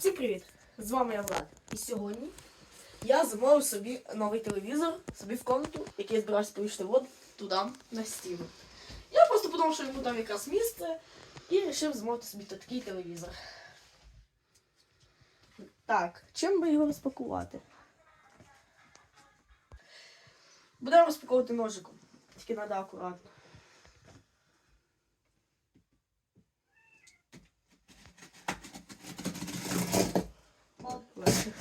Всім привіт! З вами я Влад. І сьогодні я замовив собі новий телевізор собі в комнату, який я збирався повішати от туди на стіну. Я просто подумав, що йому там якраз місце і вирішив замовити собі такий телевізор. Так, чим би його розпакувати? Будемо розпаковувати ножиком. Тільки треба акуратно. Легше.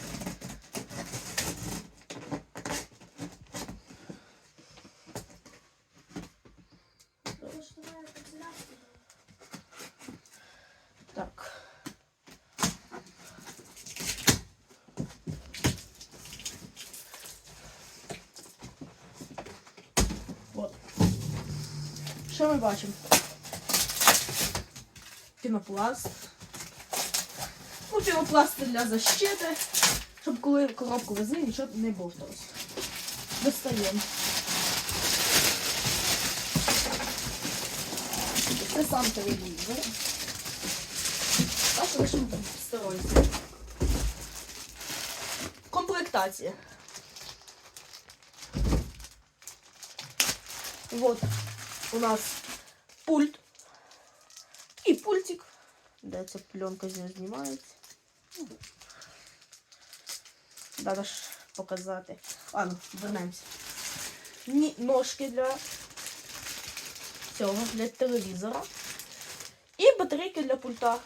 Так. От. Що ми бачимо? Пінопласт. Пінопласт це для защити, щоб коли коробку везли, нічого не бовталось. Достаємо. Це сам телевізор. Так, лишимо в сторонці. Комплектація. Вот у нас пульт. І пультик. Де ця пленка з нього знімається. Треба ж показати. Ладно, вернемося. Ні, ножки для цього, для телевізора. І батарейки для пульта.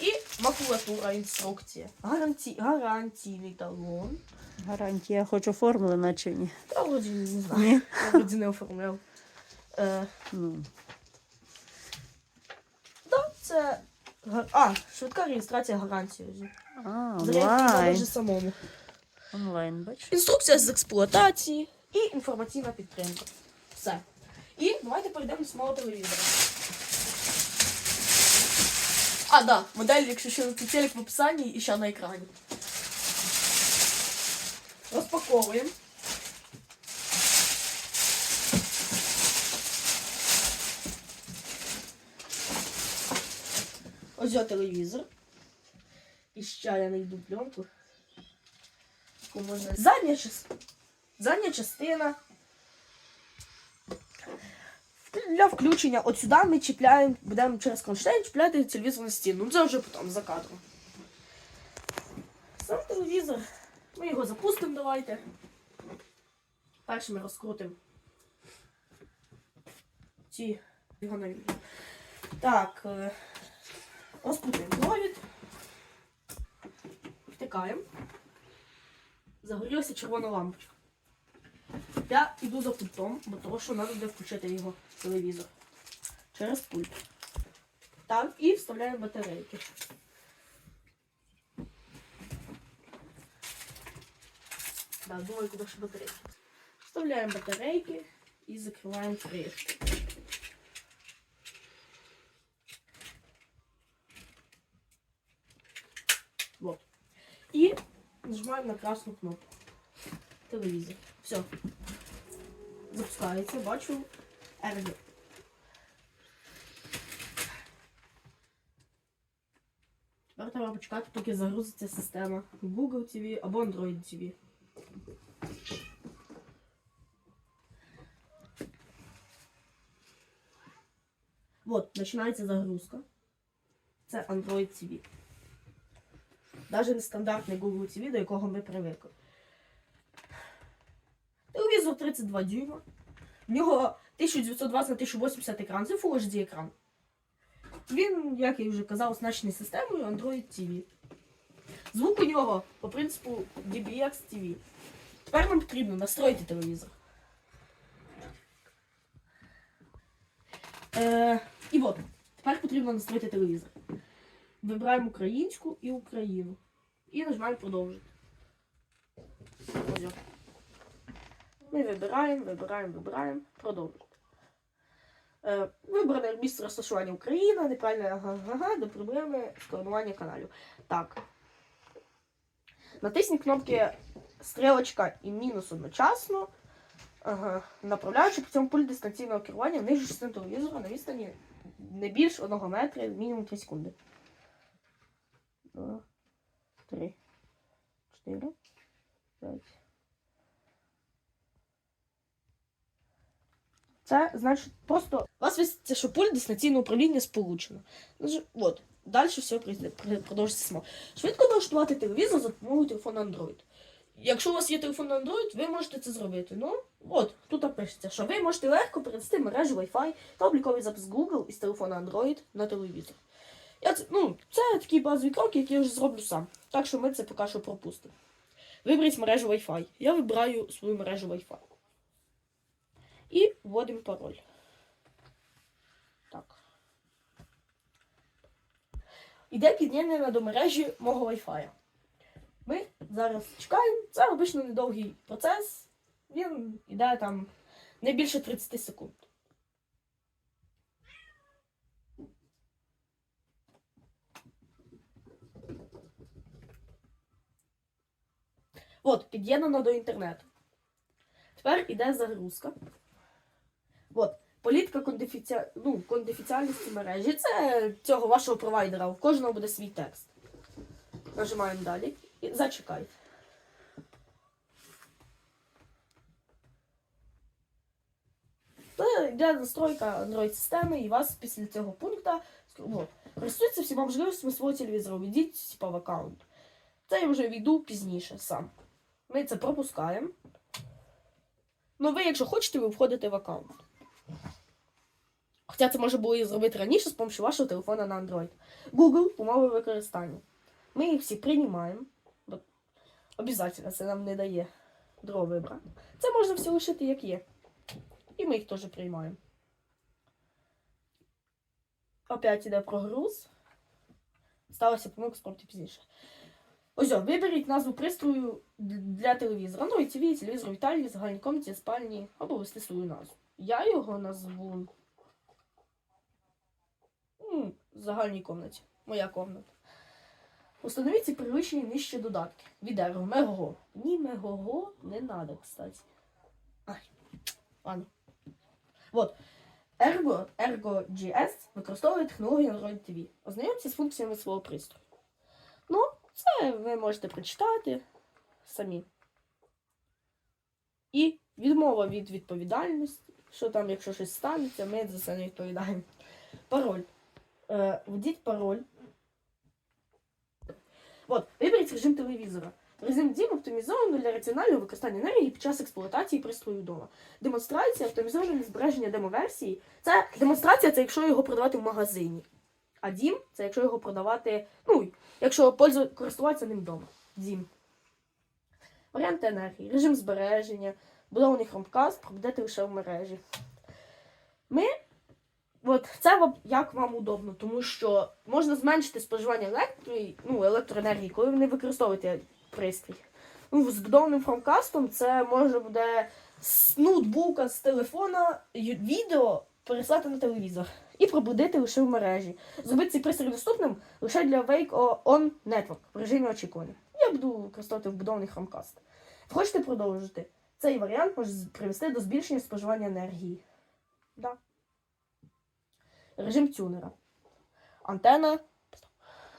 І макулатура, інструкція. Гаранті... Гарантійний талон. Гарантія хоч оформлена чи ні? Та вроді не знаю. Ні. Я вроді не оформляв. Е, Ну, да, це. Га- А, швидка реєстрація гарантії. а, навіть онлайн. самому. Онлайн, бачиш? Інструкція з експлуатації і інформаційна підтримка. Все. І давайте перейдемо до самого телевізора. А, да, модель, якщо що це телек в описанні і ще на екрані. Розпаковуємо. Ось його телевізор. І ще я знайду пленку. можна. Задня, част... Задня частина. Для включення от сюди ми чіпляємо, будемо через кронштейн чіпляти телевізор на стіну. Ну це вже потім за кадром. Сам телевізор. Ми його запустимо, давайте. Перше ми розкрутимо ці його нові. Так, е, розкрутимо провід. Втикаємо. Загорілася червона лампочка. Я йду за пультом, бо того, що треба буде включити його телевізор. Через пульт. Так, і вставляємо батарейки. Так, думаю, куди ще батарейки. Вставляємо батарейки і закриваємо кришку. Вот. І нажимаємо на красну кнопку. Телевізор. Все. Запускається, бачу RG. Тепер треба почекати, поки загрузиться система Google TV або Android TV. Вот, починається загрузка. Це Android TV. Навіть нестандартний Google TV, до якого ми привикли. Телевізор 32 дюйма. В нього 1920 на 1080 екран. Це Full HD екран. Він, як я вже казав, оснащений системою Android TV. Звук у нього по принципу DBX TV. Тепер нам потрібно настроїти телевізор. Е, і от, тепер потрібно настроїти телевізор. Вибираємо українську і Україну. І нажимаємо продовжити. Ми вибираємо, вибираємо, вибираємо, продовжити. Е, вибране місце розташування Україна, неправильне ага-га до проблеми сканування каналів. Так. Натисніть кнопки стрілочка і мінус одночасно, ага, направляючи при цьому пульт дистанційного керування в нижню частину телевізора на відстані не більш 1 метра, мінімум 3 секунди. Два, три, чотири, п'ять. Це значить просто у вас виситься, що пульт дистанційного управління сполучено. От, далі все продовжиться само. Швидко налаштувати телевізор за допомогою телефону Android. Якщо у вас є телефон Android, ви можете це зробити. Ну, от, тут пишеться, що ви можете легко перенести мережу Wi-Fi та обліковий запис Google із телефона Android на телевізор. Я ну, це такі базові кроки, які я вже зроблю сам. Так що ми це поки що пропустимо. Виберіть мережу Wi-Fi. Я вибираю свою мережу Wi-Fi. І вводимо пароль. Так. Іде під'єднання до мережі мого Wi-Fi. Ми зараз чекаємо. Це обично недовгий процес. Він іде там не більше 30 секунд. От, під'єднано до інтернету. Тепер іде загрузка. От, політика кондифіці... ну, кондифіціальності мережі. Це цього вашого провайдера. У кожного буде свій текст. Нажимаємо далі і зачекайте. Йде настройка Android-системи, і вас після цього пункту от, користується всіма можливостями свого телевізора. Введіть в аккаунт. Це я вже війду пізніше сам. Ми це пропускаємо. Ну, ви, якщо хочете, ви входите в аккаунт. Хоча це може було і зробити раніше з допомогою вашого телефона на Android. Google умови використання. Ми їх всі приймаємо. Бо Обязательно це нам не дає другого вибрати. Це можна все лишити як є. І ми їх теж приймаємо. Опять іде прогруз. Сталося помилка спробуйте пізніше. Ось, виберіть назву пристрою для телевізора. Ну і TV, телевізор в вітальні, загальній комнаті, спальні, або ввести свою назву. Я його назву. в загальній комнаті. Моя комната. Установіть ці перевищені нижче додатки. Від Ergo, Megogo. Ні, Megogo не надо, кстати. Ай. Ладно. Вот. Ergo, Ergo GS використовує технологію Android TV. Ознайомтеся з функціями свого пристрою. Ну, це ви можете прочитати самі. І відмова від відповідальності. Що там, якщо щось станеться, ми за це не відповідаємо. Пароль. Е, введіть пароль. От, виберіть режим телевізора. Режим дім оптимізовано для раціонального використання енергії під час експлуатації пристрою вдома. Демонстрація, оптимізоване збереження демоверсії. Це демонстрація, це якщо його продавати в магазині. А дім це якщо його продавати, ну, якщо користуватися ним вдома. Дім. Варіанти енергії, режим збереження, будований Chromecast, пробудете лише в мережі. Ми От це як вам удобно, тому що можна зменшити споживання електро, ну, електроенергії, коли ви не використовуєте пристрій. Ну, з будованим фромкастом це може буде з ноутбука, з телефона відео переслати на телевізор і пробудити лише в мережі. Зробити цей пристрій доступним лише для Wake On Network в режимі очікування. Я буду використовувати вбудований Chromecast. Хочете продовжити? Цей варіант може привести до збільшення споживання енергії. Да режим тюнера. Антена.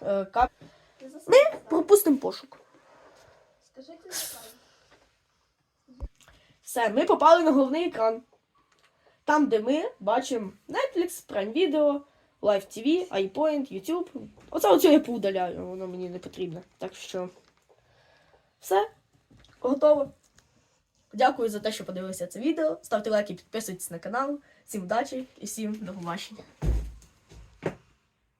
Е, кап... Ми пропустимо пошук. Все, ми попали на головний екран. Там, де ми бачимо Netflix, Prime Video, Live TV, iPoint, YouTube. Оце оце я поудаляю, воно мені не потрібно. Так що все, готово. Дякую за те, що подивилися це відео. Ставте лайки, підписуйтесь на канал. Всім удачі і всім до побачення.